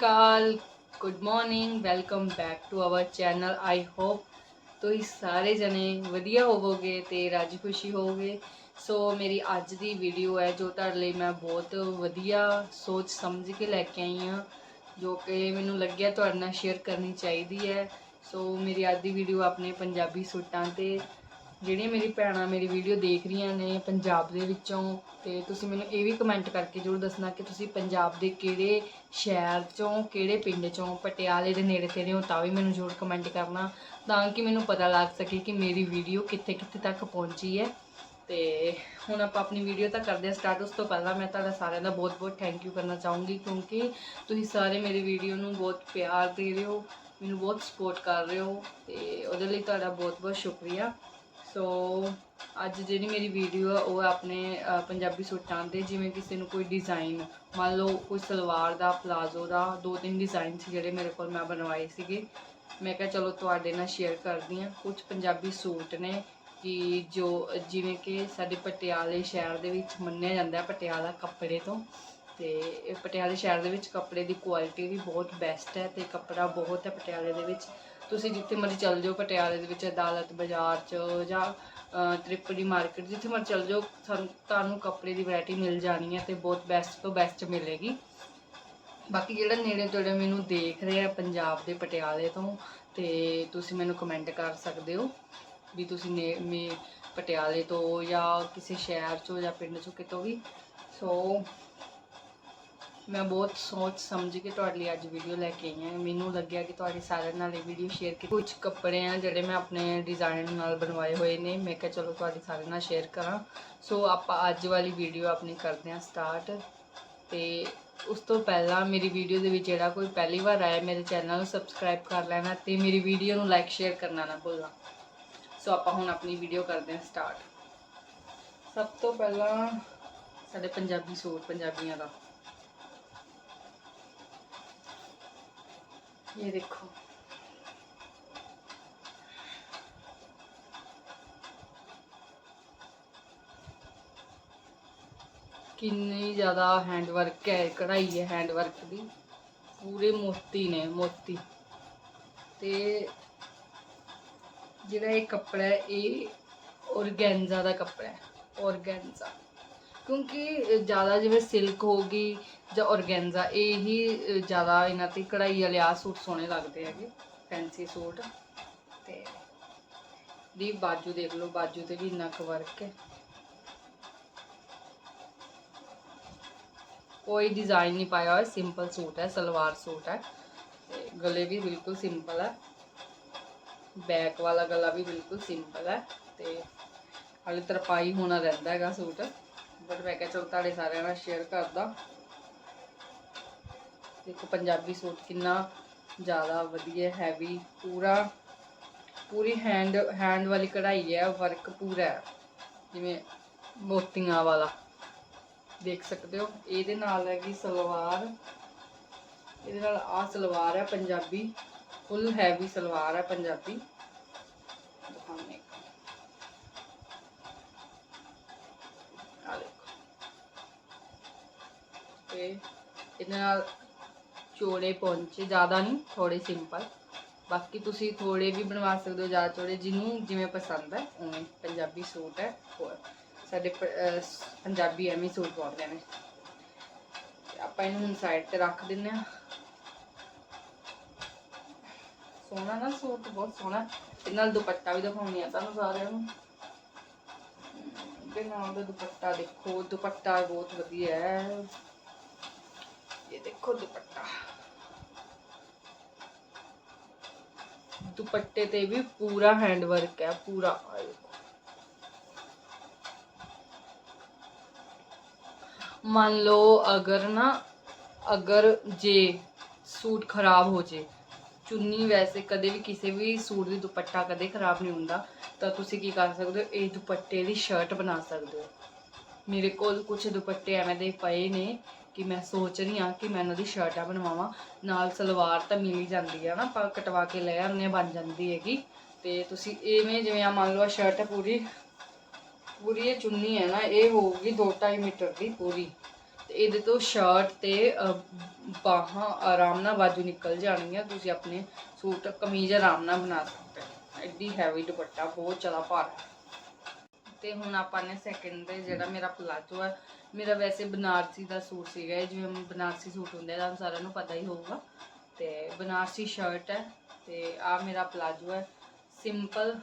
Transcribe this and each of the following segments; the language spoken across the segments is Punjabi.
Akal good morning welcome back to our channel I hope ਤੁਸੀਂ ਸਾਰੇ ਜਣੇ ਵਧੀਆ ਹੋਵੋਗੇ ਤੇ ਰਾਜੀ ਖੁਸ਼ੀ ਹੋਵੋਗੇ। ਸੋ ਮੇਰੀ ਅੱਜ ਦੀ ਵੀਡੀਓ ਹੈ ਜੋ ਤੁਹਾਡੇ ਲਈ ਮੈਂ ਬਹੁਤ ਵਧੀਆ ਸੋਚ ਸਮਝ ਕੇ ਲੈ ਕੇ ਆਈ ਹਾਂ, ਜੋ ਕਿ ਮੈਨੂੰ ਲੱਗਿਆ ਤੁਹਾਡੇ ਨਾਲ ਸ਼ੇਅਰ ਕਰਨੀ ਚਾਹੀਦੀ ਹੈ। ਸੋ ਮੇਰੀ ਅੱਜ ਦੀ ਵੀਡੀਓ ਆਪਣੇ ਪੰਜਾਬੀ ਸੂਟਾਂ ਤੇ ਜਿਹੜੀਆਂ ਮੇਰੀ ਭੈਣਾਂ ਮੇਰੀ ਵੀਡੀਓ ਦੇਖ ਰਹੀਆਂ ਨੇ ਪੰਜਾਬ ਦੇ ਵਿੱਚੋਂ, ਤੇ ਤੁਸੀਂ ਮੈਨੂੰ ਇਹ ਵੀ ਕਮੈਂਟ ਕਰਕੇ ਜ਼ਰੂਰ ਦੱਸਣਾ ਕਿ ਤੁਸੀਂ ਪੰਜਾਬ ਦੇ ਕਿਹੜੇ ਸ਼ਹਿਰ ਚੋਂ, ਕਿਹੜੇ ਪਿੰਡ ਚੋਂ, ਪਟਿਆਲੇ ਦੇ ਨੇੜੇ ਤੇੜੇ ਹੋ, ਤਾਂ ਵੀ ਮੈਨੂੰ ਜ਼ਰੂਰ ਕਮੈਂਟ ਕਰਨਾ, ਤਾਂ ਕਿ ਮੈਨੂੰ ਪਤਾ ਲੱਗ ਸਕੇ ਕਿ ਮੇਰੀ ਵੀਡੀਓ ਕਿੱਥੇ ਕਿੱਥੇ ਤੱਕ ਪਹੁੰਚੀ ਹੈ। ਤੇ ਹੁਣ ਆਪਾਂ ਆਪਣੀ ਵੀਡੀਓ ਤਾਂ ਕਰਦੇ ਹਾਂ ਸਟਾਰਟ ਉਸ ਤੋਂ ਪਹਿਲਾਂ ਮੈਂ ਤੁਹਾਡਾ ਸਾਰਿਆਂ ਦਾ ਬਹੁਤ-ਬਹੁਤ ਥੈਂਕ ਯੂ ਕਰਨਾ ਚਾਹੂੰਗੀ, ਕਿਉਂਕਿ ਤੁਸੀਂ ਸਾਰੇ ਮੇਰੀ ਵੀਡੀਓ ਨੂੰ ਬਹੁਤ ਪਿਆਰ ਦੇ ਰਹੇ ਹੋ, ਮੈਨੂੰ ਬਹੁਤ ਸਪੋਰਟ ਕਰ ਰਹੇ ਹੋ, ਤੇ ਉਹਦੇ ਲਈ ਤੁਹਾਡਾ ਬਹੁਤ-ਬਹੁਤ ਸ਼ੁਕਰੀਆ। ਸੋ ਅੱਜ ਜਿਹੜੀ ਮੇਰੀ ਵੀਡੀਓ ਆ, ਉਹ ਹੈ ਆਪਣੇ ਪੰਜਾਬੀ ਸੂਟਾਂ ਦੇ, ਜਿਵੇਂ ਕਿਸੇ ਨੂੰ ਕੋਈ ਡਿਜ਼ਾਈਨ ਮੰਨ ਲਓ ਕੋਈ ਸਲਵਾਰ ਦਾ ਪਲਾਜ਼ੋ ਦਾ, ਦੋ ਤਿੰਨ ਡਿਜ਼ਾਈਨ ਸੀ ਜਿਹੜੇ ਮੇਰੇ ਕੋਲ ਮੈਂ ਬਣਵਾਏ ਸੀਗੇ। ਮੈਂ ਕਿਹਾ ਚਲੋ ਤੁਹਾਡੇ ਨਾਲ ਸ਼ੇਅਰ ਕਰਦੀ ਹਾਂ। ਕੁਝ ਪੰਜਾਬੀ ਸੂਟ ਨੇ ਕਿ ਜੋ, ਜਿਵੇਂ ਕਿ ਸਾਡੇ ਪਟਿਆਲੇ ਸ਼ਹਿਰ ਦੇ ਵਿੱਚ ਮੰਨਿਆ ਜਾਂਦਾ ਹੈ, ਪਟਿਆਲਾ ਕੱਪੜੇ ਤੋਂ। ਤੇ ਪਟਿਆਲੇ ਸ਼ਹਿਰ ਦੇ ਵਿੱਚ ਕੱਪੜੇ ਦੀ ਕੁਆਲਿਟੀ ਵੀ ਬਹੁਤ ਬੈਸਟ ਹੈ ਤੇ ਕੱਪੜਾ ਬਹੁਤ ਹੈ ਪਟਿਆਲੇ ਦੇ ਵਿੱਚ। ਤੁਸੀਂ ਜਿੱਥੇ ਮਰਜ਼ੀ ਚੱਲ ਜਾਓ, ਪਟਿਆਲੇ ਦੇ ਵਿੱਚ ਅਦਾਲਤ, ਬਾਜ਼ਾਰ 'ਚ ਜਾਂ ਤ੍ਰਿਪੜੀ ਮਾਰਕੀਟ, ਜਿੱਥੇ ਮਰਜ਼ੀ ਚੱਲ ਜਾਓ ਤੁਹਾਨੂੰ ਤੁਹਾਨੂੰ ਕੱਪੜੇ ਦੀ ਵੈਰਾਈਟੀ ਮਿਲ ਜਾਣੀ ਹੈ ਤੇ ਬਹੁਤ ਬੈਸਟ ਤੋਂ ਬੈਸਟ ਮਿਲੇਗੀ। ਬਾਕੀ ਜਿਹੜਾ ਨੇੜੇ ਤੇੜੇ ਮੈਨੂੰ ਦੇਖ ਰਿਹਾ ਪੰਜਾਬ ਦੇ ਪਟਿਆਲੇ ਤੋਂ, ਤੇ ਤੁਸੀਂ ਮੈਨੂੰ ਕਮੈਂਟ ਕਰ ਸਕਦੇ ਹੋ ਵੀ ਤੁਸੀਂ ਨੇ, ਮੇ, ਪਟਿਆਲੇ ਤੋਂ ਜਾਂ ਕਿਸੇ ਸ਼ਹਿਰ ਚੋਂ ਜਾਂ ਪਿੰਡ ਚੋਂ ਕਿਤੋਂ ਵੀ। ਸੋ ਮੈਂ ਬਹੁਤ ਸੋਚ ਸਮਝ ਕੇ ਤੁਹਾਡੇ ਲਈ ਅੱਜ ਵੀਡੀਓ ਲੈ ਕੇ ਆਈ ਹਾਂ। ਮੈਨੂੰ ਲੱਗਿਆ ਕਿ ਤੁਹਾਡੇ ਸਾਰਿਆਂ ਨਾਲ ਇਹ ਵੀਡੀਓ ਸ਼ੇਅਰ ਕੀਤੀ। ਕੁਝ ਕੱਪੜੇ ਆ ਜਿਹੜੇ ਮੈਂ ਆਪਣੇ ਡਿਜ਼ਾਈਨ ਨਾਲ ਬਣਵਾਏ ਹੋਏ ਨੇ। ਮੈਂ ਕਿਹਾ ਚਲੋ ਤੁਹਾਡੇ ਸਾਰਿਆਂ ਨਾਲ ਸ਼ੇਅਰ ਕਰਾਂ। ਸੋ ਆਪਾਂ ਅੱਜ ਵਾਲੀ ਵੀਡੀਓ ਆਪਣੀ ਕਰਦੇ ਹਾਂ ਸਟਾਰਟ ਤੇ ਉਸ ਤੋਂ ਪਹਿਲਾਂ ਮੇਰੀ ਵੀਡੀਓ ਦੇ ਵਿੱਚ ਜਿਹੜਾ ਕੋਈ ਪਹਿਲੀ ਵਾਰ ਆਇਆ, ਮੇਰੇ ਚੈਨਲ ਨੂੰ ਸਬਸਕ੍ਰਾਈਬ ਕਰ ਲੈਣਾ ਤੇ ਮੇਰੀ ਵੀਡੀਓ ਨੂੰ ਲਾਈਕ ਸ਼ੇਅਰ ਕਰਨਾ ਨਾ ਭੁੱਲਣਾ। ਸੋ ਆਪਾਂ ਹੁਣ ਆਪਣੀ ਵੀਡੀਓ ਕਰਦੇ ਹਾਂ ਸਟਾਰਟ ਸਭ ਤੋਂ ਪਹਿਲਾਂ ਸਾਡੇ ਪੰਜਾਬੀ ਸੂਟ, ਪੰਜਾਬੀਆਂ ਦਾ। ਇਹ ਦੇਖੋ ਕਿੰਨੀ ਜ਼ਿਆਦਾ ਹੈਂਡ ਵਰਕ ਹੈ ਕਢਾਈ ਹੈ ਹੈਂਡ ਵਰਕ ਦੀ ਪੂਰੇ ਮੋਤੀ ਨੇ ਮੋਤੀ ਤੇ ਜਿਹੜਾ ਇਹ ਕੱਪੜਾ ਹੈ ਇਹ ਔਰਗੈਂਜ਼ਾ ਦਾ ਕੱਪੜਾ ਹੈ ਔਰਗੈਂਜ਼ਾ ਕਿਉਂਕਿ ਜ਼ਿਆਦਾ ਜਿਵੇਂ ਸਿਲਕ ਹੋ ਗਈ ਜਾਂ ਔਰਗੈਂਜ਼ਾ ਇਹ ਹੀ ਜ਼ਿਆਦਾ ਇਹਨਾਂ ਤੇ ਕਢਾਈ ਵਾਲੇ ਆ ਸੂਟ ਸੋਹਣੇ ਲੱਗਦੇ ਹੈਗੇ ਫੈਂਸੀ ਸੂਟ। ਤੇ ਦੀ ਬਾਜੂ ਦੇਖ ਲਓ, ਬਾਜੂ ਤੇ ਵੀ ਇੰਨਾ ਕੁ ਵਰਕ ਹੈ। ਕੋਈ ਡਿਜ਼ਾਈਨ ਨਹੀਂ ਪਾਇਆ ਹੋਇਆ ਸਿੰਪਲ ਸੂਟ ਹੈ, ਸਲਵਾਰ ਸੂਟ ਹੈ। ਤੇ ਗਲੇ ਵੀ ਬਿਲਕੁਲ ਸਿੰਪਲ ਹੈ। ਬੈਕ ਵਾਲਾ ਗਲਾ ਵੀ ਬਿਲਕੁਲ ਸਿੰਪਲ ਹੈ। ਤੇ ਹਾਲੇ ਤਰਪਾਈ ਹੋਣਾ ਰਹਿੰਦਾ ਹੈਗਾ ਸੂਟ। ਬਟ ਮੈਂ ਕਿਹਾ ਚਲ ਤੁਹਾਡੇ ਸਾਰਿਆਂ ਨਾਲ ਸ਼ੇਅਰ ਕਰਦਾ। ਦੇਖੋ, ਪੰਜਾਬੀ ਸੂਟ ਕਿੰਨਾ ਜ਼ਿਆਦਾ ਵਧੀਆ ਹੈਵੀ ਪੂਰਾ, ਪੂਰੀ ਹੈਂਡ ਹੈਂਡ ਵਾਲੀ ਕਢਾਈ ਹੈ ਵਰਕ ਪੂਰਾ ਹੈ। ਜਿਵੇਂ ਮੋਤੀਆਂ ਵਾਲਾ। ਦੇਖ ਸਕਦੇ ਹੋ, ਇਹਦੇ ਨਾਲ ਹੈਗੀ ਸਲਵਾਰ। ਇਹਦੇ ਨਾਲ ਆ ਸਲਵਾਰ ਹੈ ਪੰਜਾਬੀ ਫੁੱਲ ਹੈਵੀ ਸਲਵਾਰ ਹੈ ਪੰਜਾਬੀ ਦਿਖਾਉਂਦੇ ਹਾਂ। ਆਹ ਦੇਖੋ ਤੇ ਇਹਦੇ ਨਾਲ ਚੋੜੇ ਪੌਂਚੇ, ਜ਼ਿਆਦਾ ਨਹੀਂ ਥੋੜੇ ਸਿੰਪਲ ਬਾਕੀ ਤੁਸੀਂ ਥੋੜੇ ਵੀ ਬਣਵਾ ਸਕਦੇ ਹੋ, ਜ਼ਿਆਦਾ ਚੋੜੇ, ਜਿਹਨੂੰ ਜਿਵੇਂ ਪਸੰਦ ਹੈ, ਉਵੇਂ। ਪੰਜਾਬੀ ਸੂਟ ਹੈ, ਹੋਰ ਸਾਡੇ ਪੰਜਾਬੀ ਐਵੇਂ ਸੂਟ ਪਾਉਂਦੇ ਨੇ। ਆਪਾਂ ਇਹਨੂੰ ਹੁਣ ਸਾਈਡ ਤੇ ਰੱਖ ਦਿੰਨੇ ਆ ਸੋਹਣਾ ਨਾ ਸੂਟ, ਬਹੁਤ ਸੋਹਣਾ। ਤੇ ਨਾਲ ਦੁਪੱਟਾ ਵੀ ਦਿਖਾਉਣੀ ਆ ਤੁਹਾਨੂੰ ਸਾਰਿਆਂ ਨੂੰ। ਤੇ ਨਾਲ ਦਾ ਦੁਪੱਟਾ ਦੇਖੋ, ਦੁਪੱਟਾ ਬਹੁਤ ਵਧੀਆ ਹੈ। ਇਹ ਦੇਖੋ ਦੁਪੱਟਾ। ਦੁਪੱਟੇ ਤੇ ਵੀ ਪੂਰਾ ਹੈਂਡ ਵਰਕ ਹੈ, ਪੂਰਾ। ਮੰਨ ਲਓ ਅਗਰ ਨਾ, ਅਗਰ ਜੇ ਸੂਟ ਖਰਾਬ ਹੋ ਜੇ, ਚੁੰਨੀ ਵੈਸੇ ਕਦੇ ਵੀ ਕਿਸੇ ਵੀ ਸੂਟ ਦੀ ਦੁਪੱਟਾ ਕਦੇ ਖਰਾਬ ਨਹੀਂ ਹੁੰਦਾ, ਤਾਂ ਤੁਸੀਂ ਕੀ ਕਰ ਸਕਦੇ ਹੋ, ਇਹ ਦੁਪੱਟੇ ਦੀ ਸ਼ਰਟ ਬਣਾ ਸਕਦੇ ਹੋ। ਮੇਰੇ ਕੋਲ ਕੁਝ ਦੁਪੱਟੇ ਐਵੇਂ ਦੇ ਪਏ ਨੇ ਕਿ ਮੈਂ ਸੋਚ ਰਹੀ ਹਾਂ ਕਿ ਮੈਂ ਇਹਨਾਂ ਦੀ ਸ਼ਰਟਾਂ ਬਣਵਾਵਾਂ। ਨਾਲ ਸਲਵਾਰ ਤਾਂ ਮਿਲ ਹੀ ਜਾਂਦੀ ਹੈ ਨਾ, ਆਪਾਂ ਕਟਵਾ ਕੇ ਲੈ ਆਉਂਦੇ ਹਾਂ, ਬਣ ਜਾਂਦੀ ਹੈਗੀ। ਤੇ ਤੁਸੀਂ ਇਵੇਂ ਜਿਵੇਂ ਆ ਮੰਨ ਲਓ ਸ਼ਰਟ ਪੂਰੀ ਪੂਰੀ ਇਹ ਚੁੰਨੀ ਹੈ ਨਾ, ਇਹ ਹੋਊਗੀ 2.5 ਮੀਟਰ ਦੀ ਪੂਰੀ। ਤੇ ਇਹਦੇ ਤੋਂ ਸ਼ਰਟ ਤੇ ਬਾਹਾਂ ਆਰਾਮ ਨਾਲ ਬਾਜੂ ਨਿਕਲ ਜਾਣਗੀਆਂ, ਤੁਸੀਂ ਆਪਣੇ ਸੂਟ ਕਮੀਜ਼ ਆਰਾਮ ਨਾਲ ਬਣਾ ਸਕਦੇ ਹੋ। ਐਡੀ ਹੈਵੀ ਦੁਪੱਟਾ ਬਹੁਤ ਜ਼ਿਆਦਾ ਭਾਰਾ। ਤੇ ਹੁਣ ਆਪਾਂ ਨੇ ਸੈਕਿੰਡ ਤੇ ਜਿਹੜਾ ਮੇਰਾ ਪਲਾਜੋ ਹੈ ਮੇਰਾ ਵੈਸੇ ਬਨਾਰਸੀ ਦਾ ਸੂਟ ਸੀਗਾ ਇਹ, ਜਿਵੇਂ ਬਨਾਰਸੀ ਸੂਟ ਹੁੰਦੇ ਆ, ਤੁਹਾਨੂੰ ਸਾਰਿਆਂ ਨੂੰ ਪਤਾ ਹੀ ਹੋਊਗਾ। ਤੇ ਬਨਾਰਸੀ ਸ਼ਰਟ ਹੈ ਤੇ ਆ ਮੇਰਾ ਪਲਾਜੋ ਹੈ। ਸਿੰਪਲ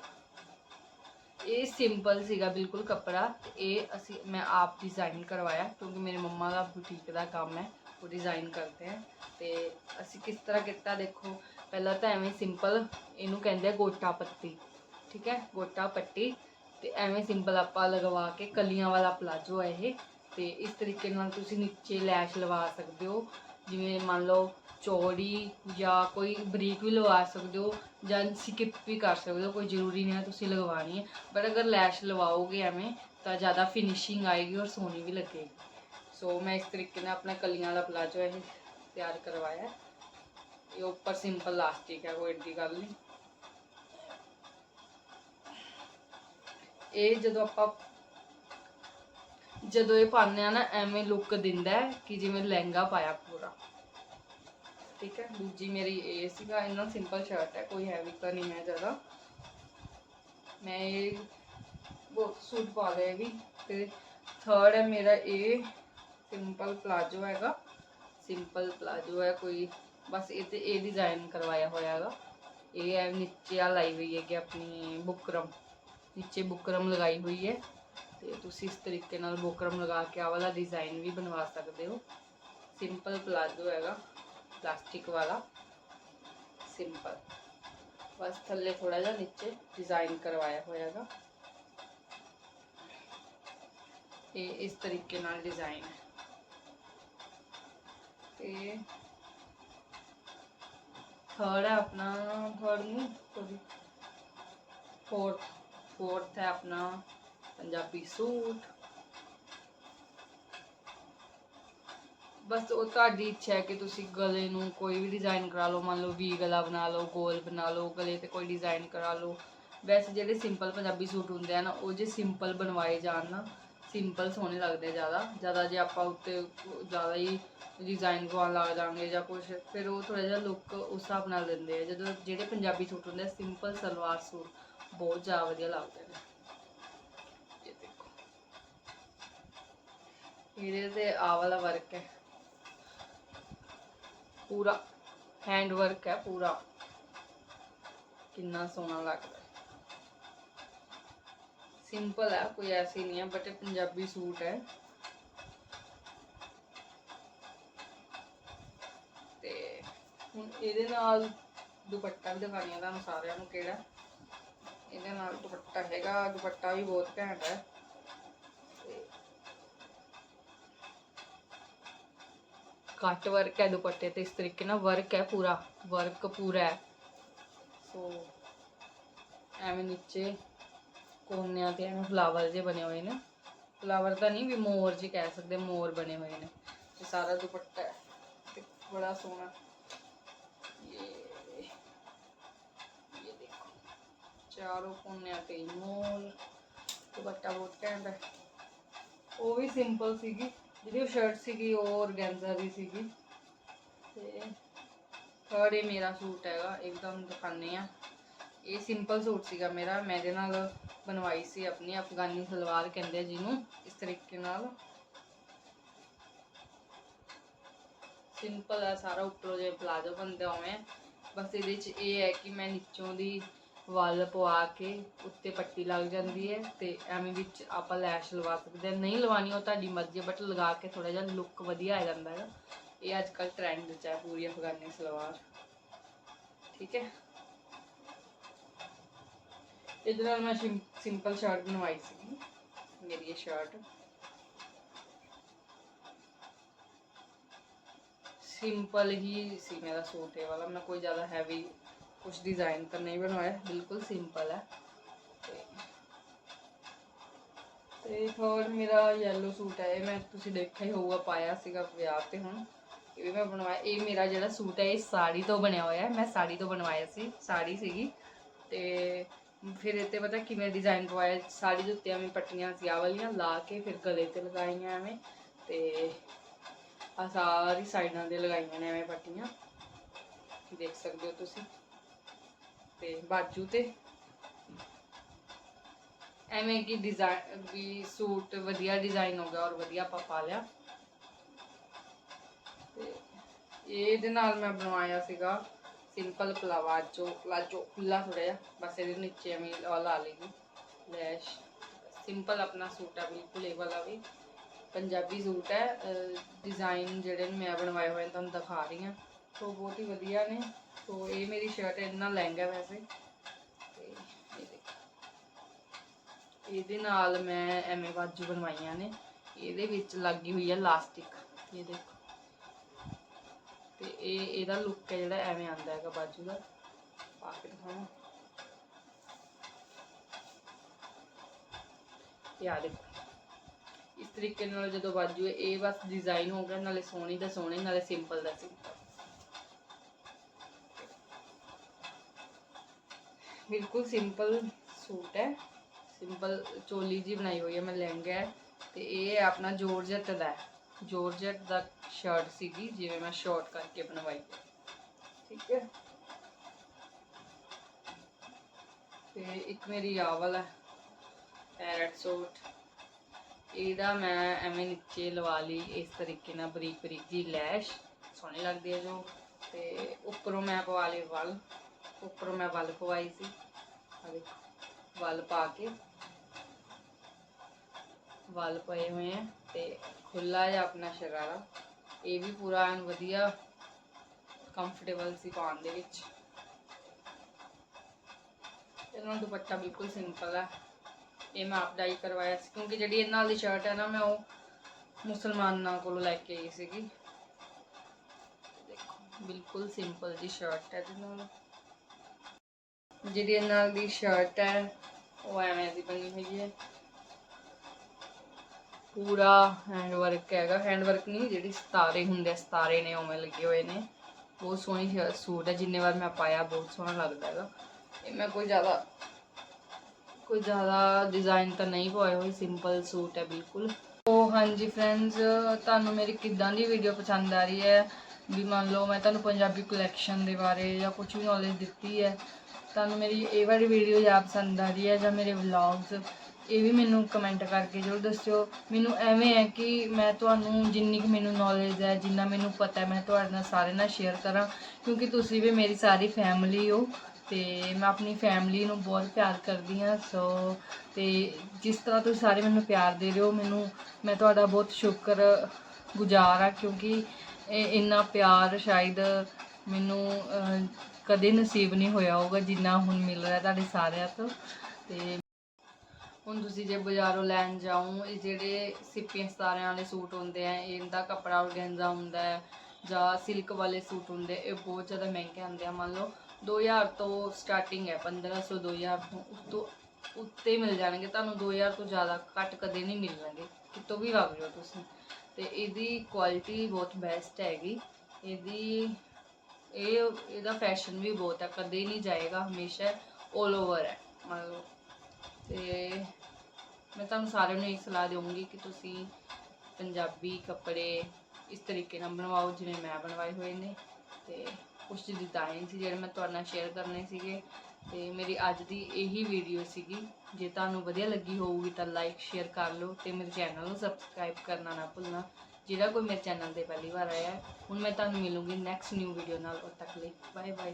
ਇਹ ਸਿੰਪਲ ਸੀਗਾ ਬਿਲਕੁਲ ਕੱਪੜਾ ਤੇ ਇਹ ਅਸੀਂ, ਮੈਂ ਆਪ ਡਿਜ਼ਾਈਨ ਕਰਵਾਇਆ ਕਿਉਂਕਿ ਮੇਰੇ ਮੰਮਾ ਦਾ ਬੁਟੀਕ ਦਾ ਕੰਮ ਹੈ, ਉਹ ਡਿਜ਼ਾਈਨ ਕਰਦੇ ਆ। ਤੇ ਅਸੀਂ ਕਿਸ ਤਰ੍ਹਾਂ ਕੀਤਾ ਦੇਖੋ, ਪਹਿਲਾਂ ਤਾਂ ਐਵੇਂ ਸਿੰਪਲ ਇਹਨੂੰ ਕਹਿੰਦੇ ਆ ਗੋਟਾ ਪੱਤੀ ਠੀਕ ਹੈ? ਗੋਟਾ ਪੱਟੀ ਤੇ ਐਵੇਂ ਸਿੰਪਲ ਆਪਾਂ ਲਗਵਾ ਕੇ ਕਲੀਆਂ ਵਾਲਾ ਪਲਾਜੋ ਹੈ ਇਹ। ਤੇ ਇਸ ਤਰੀਕੇ ਨਾਲ ਤੁਸੀਂ ਨੀਚੇ ਲੈਸ਼ ਲਵਾ ਸਕਦੇ ਹੋ। ਜਿਵੇਂ ਮੰਨ ਲਓ ਚੌੜੀ ਜਾਂ ਕੋਈ ਬਰੀਕ ਵੀ ਲਵਾ ਸਕਦੇ ਹੋ ਜਾਂ ਸਕਿਪ ਵੀ ਕਰ ਸਕਦੇ ਹੋ, ਕੋਈ ਜ਼ਰੂਰੀ ਨਹੀਂ ਹੈ ਤੁਸੀਂ ਲਗਵਾਣੀ ਹੈ। ਬਟ ਅਗਰ ਲੈਸ਼ ਲਵਾਓਗੇ ਐਵੇਂ, ਤਾਂ ਜ਼ਿਆਦਾ ਫਿਨਿਸ਼ਿੰਗ ਆਏਗੀ ਔਰ ਸੋਹਣੀ ਵੀ ਲੱਗੇਗੀ। ਸੋ ਮੈਂ ਇਸ ਤਰੀਕੇ ਨਾਲ ਆਪਣਾ ਕਲੀਆਂ ਵਾਲਾ ਪਲਾਜੋ ਇਹ ਤਿਆਰ ਕਰਵਾਇਆ ਹੈ। ਇਹ ਉੱਪਰ ਸਿੰਪਲ ਲਾਸਟਿਕ ਹੈ, ਕੋਈ ਏਡੀ ਗੱਲ ਨਹੀਂ। ਇਹ ਜਦੋਂ ਆਪਾਂ ਜਦੋਂ ਇਹ ਪਾਉਂਦੇ ਆ ਨਾ, ਐਵੇਂ ਲੁੱਕ ਦਿੰਦਾ ਕਿ ਜਿਵੇਂ ਲਹਿੰਗਾ ਪਾਇਆ ਪੂਰਾ। ਠੀਕ ਹੈ? ਦੂਜੀ ਮੇਰੀ ਇਹ ਸੀਗਾ ਇਹਨਾਂ ਸਿੰਪਲ ਸ਼ਰਟ ਹੈ, ਕੋਈ ਹੈਵੀ ਤਾਂ ਨਹੀਂ ਹੈ ਜ਼ਿਆਦਾ। ਮੈਂ ਇਹ ਬਹੁਤ ਸੂਟ ਪਾ ਲਿਆ ਵੀ। ਤੇ ਥਰਡ ਹੈ ਮੇਰਾ ਇਹ ਸਿੰਪਲ ਪਲਾਜੋ ਹੈਗਾ। ਸਿੰਪਲ ਪਲਾਜੋ ਹੈ ਕੋਈ, ਬਸ ਇਹ ਤੇ ਇਹ ਡਿਜ਼ਾਈਨ ਕਰਵਾਇਆ ਹੋਇਆ ਹੈਗਾ। ਇਹ ਹੈ ਨੀਚੇ ਆ ਲਾਈ ਹੋਈ ਹੈਗੀ ਆਪਣੀ ਬੁਕਰਮ। ਨੀਚੇ ਬੁਕਰਮ ਲਗਾਈ ਹੋਈ ਹੈ। ਤੇ ਤੁਸੀਂ ਇਸ ਤਰੀਕੇ ਨਾਲ ਬੋਕਰਮ ਲਗਾ ਕੇ ਆਹ ਵਾਲਾ ਡਿਜ਼ਾਈਨ ਵੀ ਬਣਵਾ ਸਕਦੇ ਹੋ। ਸਿੰਪਲ ਪਲਾਜੋ ਹੈਗਾ ਪਲਾਸਟਿਕ ਵਾਲਾ। ਸਿੰਪਲ ਬਸ ਥੱਲੇ ਥੋੜਾ ਜਿਹਾ ਨੀਚੇ ਡਿਜ਼ਾਈਨ ਕਰਵਾਇਆ ਹੋਇਆ ਹੈਗਾ ਇਹ ਇਸ ਤਰੀਕੇ ਨਾਲ ਡਿਜ਼ਾਈਨ ਹੈ। ਤੇ ਥਰਡ ਹੈ ਆਪਣਾ ਥਰਡ ਨਹੀਂ ਸੋਰੀ ਫੋਰਥ ਫੋਰਥ ਹੈ ਆਪਣਾ। ਪੰਜਾਬੀ ਸੂਟ। ਬਸ ਉਹ ਤੁਹਾਡੀ ਇੱਛਾ ਹੈ ਕਿ ਤੁਸੀਂ ਗਲੇ ਨੂੰ ਕੋਈ ਵੀ ਡਿਜ਼ਾਈਨ ਕਰਾ ਲਓ, ਮੰਨ ਲਓ ਵੀ ਗਲਾ ਬਣਾ ਲਓ, ਗੋਲ ਬਣਾ ਲਓ, ਗਲੇ ਤੇ ਕੋਈ ਡਿਜ਼ਾਈਨ ਕਰਾ ਲਓ। ਵੈਸੇ ਜਿਹੜੇ ਸਿੰਪਲ ਪੰਜਾਬੀ ਸੂਟ ਹੁੰਦੇ ਆ ਨਾ, ਉਹ ਜੇ ਸਿੰਪਲ ਬਣਵਾਏ ਜਾਣ ਨਾ ਸਿੰਪਲ ਸੋਹਣੇ ਲੱਗਦੇ ਜ਼ਿਆਦਾ। ਜ਼ਿਆਦਾ ਜੇ ਆਪਾਂ ਉੱਤੇ ਜ਼ਿਆਦਾ ਹੀ ਡਿਜ਼ਾਈਨ ਕਰਵਾਉਣ ਲੱਗ ਜਾਵਾਂਗੇ ਜਾਂ ਕੁਝ ਫਿਰ ਉਹ ਥੋੜਾ ਜਿਹਾ ਲੁੱਕ ਉਸ ਹਿਸਾਬ ਨਾਲ ਦਿੰਦੇ ਆ। ਜਦੋਂ ਜਿਹੜੇ ਪੰਜਾਬੀ ਸੂਟ ਹੁੰਦੇ ਆ ਸਿੰਪਲ ਸਲਵਾਰ ਸੂਟ, ਬਹੁਤ ਜ਼ਿਆਦਾ ਵਧੀਆ ਲੱਗਦੇ ਨੇ ਇਹ ਦੇਖੋ ਇਹਦੇ ਤੇ ਆ ਵਾਲਾ ਵਰਕ ਹੈ। ਪੂਰਾ ਹੈਂਡ ਵਰਕ ਹੈ ਪੂਰਾ। ਕਿੰਨਾ ਸੋਹਣਾ ਲੱਗਦਾ ਸਿੰਪਲ ਹੈ, ਕੋਈ ਐਸੀ ਨਹੀਂ ਹੈ ਬਟ ਪੰਜਾਬੀ ਸੂਟ ਹੈ। ਤੇ ਹੁਣ ਇਹਦੇ ਨਾਲ ਦੁਪੱਟਾ ਵੀ ਦਿਖਾਣੀ ਆ ਤੁਹਾਨੂੰ ਸਾਰਿਆਂ ਨੂੰ ਕਿਹੜਾ। ਇਹਦੇ ਨਾਲ ਦੁਪੱਟਾ ਹੈਗਾ, ਦੁਪੱਟਾ ਵੀ ਬਹੁਤ ਘੈਂਟ ਹੈ ਤੇ ਕੱਟ ਵਰਕ ਹੈ ਦੁਪੱਟੇ ਤੇ ਇਸ ਤਰੀਕੇ ਨਾਲ ਵਰਕ ਹੈ ਪੂਰਾ ਵਰਕ ਪੂਰਾ ਹੈ ਸੋ ਐਵੇਂ ਨੀਚੇ ਕੋਨਿਆਂ ਤੇ ਐਵੇਂ ਫਲਾਵਰ ਜੇ ਬਣੇ ਹੋਏ ਨੇ ਫਲਾਵਰ ਤਾਂ ਨਹੀਂ ਵੀ ਮੋਰ ਜੀ ਕਹਿ ਸਕਦੇ ਮੋਰ ਬਣੇ ਹੋਏ ਨੇ ਤੇ ਸਾਰਾ ਦੁਪੱਟਾ ਹੈ ਤੇ ਬੜਾ ਸੋਹਣਾ ਇਹ ਇਹ ਦੇਖੋ ਚਾਰੋਂ ਕੋਨਿਆਂ ਤੇ ਮੋਰ ਦੁਪੱਟਾ ਬਹੁਤ ਘੈਂਟ ਹੈ ਉਹ ਵੀ ਸਿੰਪਲ ਸੀਗੀ ਜਿਹੜੀ ਉਹ ਸ਼ਰਟ ਸੀਗੀ, ਉਹ ਔਰਗੈਂਜ਼ਾ ਦੀ ਸੀਗੀ। ਤੇ ਥਰਡ ਇਹ ਮੇਰਾ ਸੂਟ ਹੈਗਾ ਇੱਕਦਮ ਦਿਖਾਣੇ ਆ ਇਹ ਸਿੰਪਲ ਸੂਟ ਸੀਗਾ ਮੇਰਾ, ਮੈਂ ਇਹਦੇ ਨਾਲ ਬਣਵਾਈ ਸੀ ਆਪਣੀ ਅਫਗਾਨੀ ਸਲਵਾਰ ਕਹਿੰਦੇ ਜਿਹਨੂੰ, ਇਸ ਤਰੀਕੇ ਨਾਲ। ਸਿੰਪਲ ਹੈ ਸਾਰਾ ਉੱਪਰੋਂ ਜੇ ਪਲਾਜੋ ਬਣਦੇ ਹੋਵੇ ਬਸ ਇਹਦੇ ਚ ਇਹ ਹੈ ਕਿ ਮੈਂ ਨੀਚੋਂ ਦੀ ਵੱਲ ਪਵਾ ਕੇ ਉੱਤੇ ਪੱਟੀ ਲੱਗ ਜਾਂਦੀ ਹੈ ਤੇ ਐਵੇਂ ਵਿੱਚ ਆਪਾਂ ਲੈਸ਼ ਲਵਾ ਸਕਦੇ ਹਾਂ। ਨਹੀਂ ਲਵਾਣੀ ਉਹ ਤੁਹਾਡੀ ਮਰਜ਼ੀ ਬਟ ਲਗਾ ਕੇ ਥੋੜਾ ਜਿਹਾ ਲੁੱਕ ਵਧੀਆ ਆ ਜਾਂਦਾ ਹੈ। ਇਹ ਅੱਜ ਕੱਲ ਟ੍ਰੈਂਡ 'ਚ ਹੈ ਪੂਰੀ ਅਫਗਾਨੀ ਸਲਵਾਰ। ਠੀਕ ਹੈ? ਇਹਦੇ ਨਾਲ ਮੈਂ ਸਿੰਪਲ ਸ਼ਰਟ ਬਣਵਾਈ ਸੀ ਮੇਰੀ ਇਹ ਸ਼ਰਟ ਸਿੰਪਲ ਹੀ ਸੀ ਮੇਰਾ ਸੂਟ, ਇਹ ਵਾਲਾ। ਮੈਂ ਕੋਈ ਜ਼ਿਆਦਾ ਹੈਵੀ ਕੁਝ ਡਿਜ਼ਾਈਨ ਤਾਂ ਨਹੀਂ ਬਣਵਾਇਆ, ਬਿਲਕੁਲ ਸਿੰਪਲ ਹੈ। ਤੇ ਤੇ ਥਰਡ ਮੇਰਾ ਯੈਲੋ ਸੂਟ ਹੈ, ਇਹ ਮੈਂ ਤੁਸੀਂ ਦੇਖਿਆ ਹੀ ਹੋਊਗਾ, ਪਾਇਆ ਸੀਗਾ ਵਿਆਹ ਤੇ ਹੁਣ। ਇਹ ਵੀ ਮੈਂ ਬਣਵਾਇਆ, ਇਹ ਮੇਰਾ ਜਿਹੜਾ ਸੂਟ ਹੈ, ਇਹ ਸਾੜੀ ਤੋਂ ਬਣਿਆ ਹੋਇਆ ਹੈ। ਮੈਂ ਸਾੜੀ ਤੋਂ ਬਣਵਾਇਆ ਸੀ, ਸਾੜੀ ਸੀਗੀ। ਤੇ ਫਿਰ ਇਹ ਤੇ ਪਤਾ ਕਿਵੇਂ ਡਿਜ਼ਾਈਨ ਪਵਾਇਆ, ਸਾੜੀ ਦੇ ਉੱਤੇ ਐਵੇਂ ਪੱਟੀਆਂ ਸੀ, ਆਹ ਵਾਲੀਆਂ ਲਾ ਕੇ ਫਿਰ ਗਲੇ ਤੇ ਲਗਾਈਆਂ ਐਵੇਂ। ਤੇ ਆ ਸਾਰੀ ਸਾਈਡਾਂ ਦੇ ਲਗਾਈਆਂ ਨੇ ਐਵੇਂ ਪੱਟੀਆਂ। ਦੇਖ ਸਕਦੇ ਹੋ ਤੁਸੀਂ। ਤੇ ਬਾਜੂ ਤੇ। ਐਵੇਂ ਕਿ ਡਿਜ਼ਾਈਨ ਵੀ ਸੂਟ ਵਧੀਆ ਡਿਜ਼ਾਈਨ ਹੋ ਗਿਆ ਔਰ ਵਧੀਆ ਆਪਾਂ ਪਾ ਲਿਆ। ਤੇ ਇਹਦੇ ਨਾਲ ਮੈਂ ਬਣਵਾਇਆ ਸੀਗਾ ਸਿੰਪਲ ਪਲਾਵਾਜੋ ਪਲਾਜੋ ਖੁੱਲਾ ਥੋੜਾ ਜਿਹਾ, ਬਸ ਇਹਦੇ ਨੀਚੇ ਐਵੇਂ ਲਾ ਲੇਗੀ ਲੈਸ਼ ਸਿੰਪਲ ਆਪਣਾ ਸੂਟ ਆ, ਬਿਲਕੁਲ ਇਹ ਵਾਲਾ ਵੀ। ਪੰਜਾਬੀ ਸੂਟ ਹੈ ਡਿਜ਼ਾਈਨ ਜਿਹੜੇ ਮੈਂ ਬਣਵਾਏ ਹੋਏ ਨੇ, ਤੁਹਾਨੂੰ ਦਿਖਾ ਰਹੀ ਹਾਂ। ਸੋ ਬਹੁਤ ਹੀ ਵਧੀਆ ਨੇ। ਸੋ ਇਹ ਮੇਰੀ ਸ਼ਰਟ ਇੰਨਾ ਲਹਿੰਗਾ ਵੈਸੇ। ਇਹਦੇ ਨਾਲ ਮੈਂ ਐਵੇਂ ਬਾਜੂ ਬਣਵਾਈਆਂ ਨੇ। ਇਹਦੇ ਵਿੱਚ ਲੱਗੀ ਹੋਈ ਹੈ ਲਾਸਟਿਕ। ਇਹ ਦੇਖੋ। ਤੇ ਇਹ, ਇਹਦਾ ਲੁੱਕ ਹੈ ਜਿਹੜਾ ਐਵੇਂ ਆਂਦਾ ਹੈਗਾ ਬਾਜੂ ਦਾ। ਪਾ ਕੇ ਦਿਖਾਵਾਂ। ਇਹ ਆ ਦੇਖੋ। ਇਸ ਤਰੀਕੇ ਨਾਲ ਜਦੋਂ ਬਾਜੂ ਇਹ ਬਸ ਡਿਜ਼ਾਈਨ ਹੋ ਗਿਆ, ਨਾਲੇ ਸੋਹਣੀ ਦਾ ਸੋਹਣੇ, ਨਾਲੇ ਸਿੰਪਲ ਦਾ ਸਿੰਪਲ ਬਿਲਕੁਲ ਸਿੰਪਲ ਸੂਟ ਹੈ। ਸਿੰਪਲ ਚੋਲੀ ਜੀ ਬਣਾਈ ਹੋਈ ਹੈ, ਮੈਂ ਲਹਿੰਗਾ ਹੈ ਤੇ ਇਹ ਹੈ ਆਪਣਾ ਜੋਰਜਟ ਦਾ ਹੈ। ਜੋਰਜਟ ਦਾ ਸ਼ਰਟ ਸੀਗੀ, ਜਿਵੇਂ ਮੈਂ ਸ਼ਾਰਟ ਕਰਕੇ ਬਣਵਾਈ ਠੀਕ ਹੈ। ਤੇ ਇੱਕ ਮੇਰੀ ਆਹ ਵਾਲਾ ਪੈਰਟ ਸੂਟ ਇਹਦਾ ਮੈਂ ਐਵੇਂ ਨੀਚੇ ਲਵਾ ਲਈ, ਇਸ ਤਰੀਕੇ ਨਾਲ ਬਰੀਕ ਬਰੀਕ ਜੀ ਲੈਸ਼, ਸੋਹਣੀ ਲੱਗਦੀ ਹੈ ਜੋ। ਤੇ ਉੱਪਰੋਂ ਮੈਂ ਪਵਾ ਲਈ ਵੱਲ। ਉੱਪਰੋਂ ਮੈਂ ਵੱਲ ਪਵਾਈ ਸੀ। ਆ ਦੇਖੋ ਵੱਲ ਪਾ ਕੇ। ਵੱਲ ਪਏ ਹੋਏ ਆ ਤੇ ਖੁੱਲਾ ਜਿਹਾ ਆਪਣਾ ਸ਼ਰਾਰਾ। ਇਹ ਵੀ ਪੂਰਾ ਐਨ ਵਧੀਆ ਕੰਫਰਟੇਬਲ ਸੀ ਪਾਉਣ ਦੇ ਵਿੱਚ। ਇਹਨਾਂ ਦਾ ਦੁਪੱਟਾ ਬਿਲਕੁਲ ਸਿੰਪਲ ਹੈ ਇਹ ਮੈਂ ਆਪ ਡਾਈ ਕਰਵਾਇਆ ਸੀ, ਕਿਉਂਕਿ ਜਿਹੜੀ ਇਹਨਾਂ ਨਾਲ ਦੀ ਸ਼ਰਟ ਹੈ ਨਾ, ਮੈਂ ਉਹ ਮੁਸਲਮਾਨਾਂ ਕੋਲੋਂ ਲੈ ਕੇ ਆਈ ਸੀਗੀ। ਦੇਖੋ, ਬਿਲਕੁਲ ਸਿੰਪਲ ਜੀ ਸ਼ਰਟ ਹੈ ਇਹਦੇ ਨਾਲ। ਜਿਹੜੀ ਨਾਲ ਦੀ ਸ਼ਰਟ ਹੈ, ਉਹ ਐਵੇਂ ਦੀ ਬਣੀ ਹੋਈ ਹੈ। ਪੂਰਾ ਹੈਂਡ ਵਰਕ ਹੈਗਾ। ਹੈਂਡ ਵਰਕ ਨਹੀਂ, ਜਿਹੜੀ ਸਤਾਰੇ ਹੁੰਦੇ ਸਤਾਰੇ ਨੇ, ਉਵੇਂ ਲੱਗੇ ਹੋਏ ਨੇ। ਬਹੁਤ ਸੋਹਣੀ ਸੂਟ ਹੈ, ਜਿੰਨੇ ਵਾਰ ਮੈਂ ਪਾਇਆ, ਬਹੁਤ ਸੋਹਣਾ ਲੱਗਦਾ ਹੈਗਾ। ਇਹ ਮੈਂ ਕੋਈ ਜ਼ਿਆਦਾ ਕੋਈ ਜ਼ਿਆਦਾ ਡਿਜ਼ਾਈਨ ਤਾਂ ਨਹੀਂ ਪਾਏ ਹੋਈ ਸਿੰਪਲ ਸੂਟ ਹੈ, ਬਿਲਕੁਲ। ਉਹ ਹਾਂਜੀ ਫਰੈਂਡਸ ਤੁਹਾਨੂੰ ਮੇਰੀ ਕਿੱਦਾਂ ਦੀ ਵੀਡੀਓ ਪਸੰਦ ਆ ਰਹੀ ਹੈ? ਵੀ ਮੰਨ ਲਓ, ਮੈਂ ਤੁਹਾਨੂੰ ਪੰਜਾਬੀ ਕਲੈਕਸ਼ਨ ਦੇ ਬਾਰੇ ਜਾਂ ਕੁਝ ਵੀ ਨੌਲੇਜ ਦਿੱਤੀ ਹੈ ਤੁਹਾਨੂੰ ਮੇਰੀ ਇਹ ਵਾਲੀ ਵੀਡੀਓ ਜਾਂ ਪਸੰਦ ਆ ਰਹੀ ਹੈ ਜਾਂ ਮੇਰੇ ਵਲੌਗਸ ਇਹ ਵੀ ਮੈਨੂੰ ਕਮੈਂਟ ਕਰਕੇ ਜ਼ਰੂਰ ਦੱਸਿਓ। ਮੈਨੂੰ ਐਵੇਂ ਹੈ ਕਿ ਮੈਂ ਤੁਹਾਨੂੰ ਜਿੰਨੀ ਕੁ ਮੈਨੂੰ ਨੌਲੇਜ ਹੈ, ਜਿੰਨਾ ਮੈਨੂੰ ਪਤਾ ਹੈ, ਮੈਂ ਤੁਹਾਡੇ ਨਾਲ ਸਾਰੇ ਨਾਲ ਸ਼ੇਅਰ ਕਰਾਂ, ਕਿਉਂਕਿ ਤੁਸੀਂ ਵੀ ਮੇਰੀ ਸਾਰੀ ਫੈਮਿਲੀ ਹੋ ਤੇ ਮੈਂ ਆਪਣੀ ਫੈਮਿਲੀ ਨੂੰ ਬਹੁਤ ਪਿਆਰ ਕਰਦੀ ਹਾਂ। ਸੋ ਤੇ ਜਿਸ ਤਰ੍ਹਾਂ ਤੁਸੀਂ ਸਾਰੇ ਮੈਨੂੰ ਪਿਆਰ ਦੇ ਰਹੇ ਹੋ, ਮੈਨੂੰ, ਮੈਂ ਤੁਹਾਡਾ ਬਹੁਤ ਸ਼ੁਕਰ ਗੁਜ਼ਾਰ ਆ, ਕਿਉਂਕਿ ਇਹ ਇੰਨਾ ਪਿਆਰ ਸ਼ਾਇਦ ਮੈਨੂੰ ਕਦੇ ਨਸੀਬ ਨਹੀਂ ਹੋਇਆ ਹੋਊਗਾ ਜਿੰਨਾ ਹੁਣ ਮਿਲ ਰਿਹਾ ਤੁਹਾਡੇ ਸਾਰਿਆਂ ਤੋਂ। ਤੇ ਹੁਣ ਤੁਸੀਂ ਜੇ ਬਾਜ਼ਾਰੋਂ ਲੈਣ ਜਾਓ, ਇਹ ਜਿਹੜੇ ਸਿੱਪੀਆਂ ਸਤਾਰਿਆਂ ਵਾਲੇ ਸੂਟ ਹੁੰਦੇ ਆ, ਇਹਦਾ ਕੱਪੜਾ ਔਰਗੈਂਜ਼ਾ ਹੁੰਦਾ ਹੈ ਜਾਂ ਸਿਲਕ ਵਾਲੇ ਸੂਟ ਹੁੰਦੇ, ਇਹ ਬਹੁਤ ਜ਼ਿਆਦਾ ਮਹਿੰਗੇ ਆਉਂਦੇ ਆ। ਮੰਨ ਲਓ 2000 ਤੋਂ ਸਟਾਰਟਿੰਗ ਹੈ 1500 2000 ਤੋਂ ਉਸ ਤੋਂ ਉੱਤੇ ਮਿਲ ਜਾਣਗੇ, ਤੁਹਾਨੂੰ 2000 ਤੋਂ ਜ਼ਿਆਦਾ ਘੱਟ ਕਦੇ ਨਹੀਂ ਮਿਲਣਗੇ। ਕਿਤੋਂ ਵੀ ਲੱਗ ਜਾਓ ਤੁਸੀਂ। ਤੇ ਇਹਦੀ ਕੁਆਲਿਟੀ ਬਹੁਤ ਬੈਸਟ ਹੈਗੀ। ਇਹਦੀ ਇਹ, ਇਹਦਾ ਫੈਸ਼ਨ ਵੀ ਬਹੁਤ ਹੈ, ਕਦੇ ਨਹੀਂ ਜਾਏਗਾ ਹਮੇਸ਼ਾ 올 ਓਵਰ ਹੈ। ਮੰਨ ਲਓ ਤੇ ਮੈਂ ਤੁਹਾਨੂੰ ਸਾਰਿਆਂ ਨੂੰ ਇਹ ਸਲਾਹ ਦੇਵਾਂਗੀ ਕਿ ਤੁਸੀਂ ਪੰਜਾਬੀ ਕੱਪੜੇ ਇਸ ਤਰੀਕੇ ਨਾਲ ਬਣਵਾਓ ਜਿਵੇਂ ਮੈਂ ਬਣਵਾਏ ਹੋਏ ਨੇ। ਤੇ ਕੁਝ ਡਿਜ਼ਾਈਨ ਸੀ ਜਿਹੜੇ ਮੈਂ ਤੁਹਾਡੇ ਨਾਲ ਸ਼ੇਅਰ ਕਰਨੇ ਸੀਗੇ। ਤੇ ਮੇਰੀ ਅੱਜ ਦੀ ਇਹੀ ਵੀਡੀਓ ਸੀਗੀ। ਜੇ ਤੁਹਾਨੂੰ ਵਧੀਆ ਲੱਗੀ ਹੋਊਗੀ ਤਾਂ ਲਾਈਕ ਸ਼ੇਅਰ ਕਰ ਲਓ ਤੇ ਮੇਰੇ ਚੈਨਲ ਨੂੰ ਸਬਸਕ੍ਰਾਈਬ ਕਰਨਾ ਨਾ ਭੁੱਲਣਾ। ਜਿਹੜਾ ਕੋਈ ਮੇਰੇ ਚੈਨਲ ਤੇ ਪਹਿਲੀ ਵਾਰ ਆਇਆ ਹੈ, ਹੁਣ ਮੈਂ ਤੁਹਾਨੂੰ ਮਿਲੂੰਗੀ ਨੈਕਸਟ ਨਿਊ ਵੀਡੀਓ ਨਾਲ, ਉਦ ਤੱਕ ਲਈ। Bye bye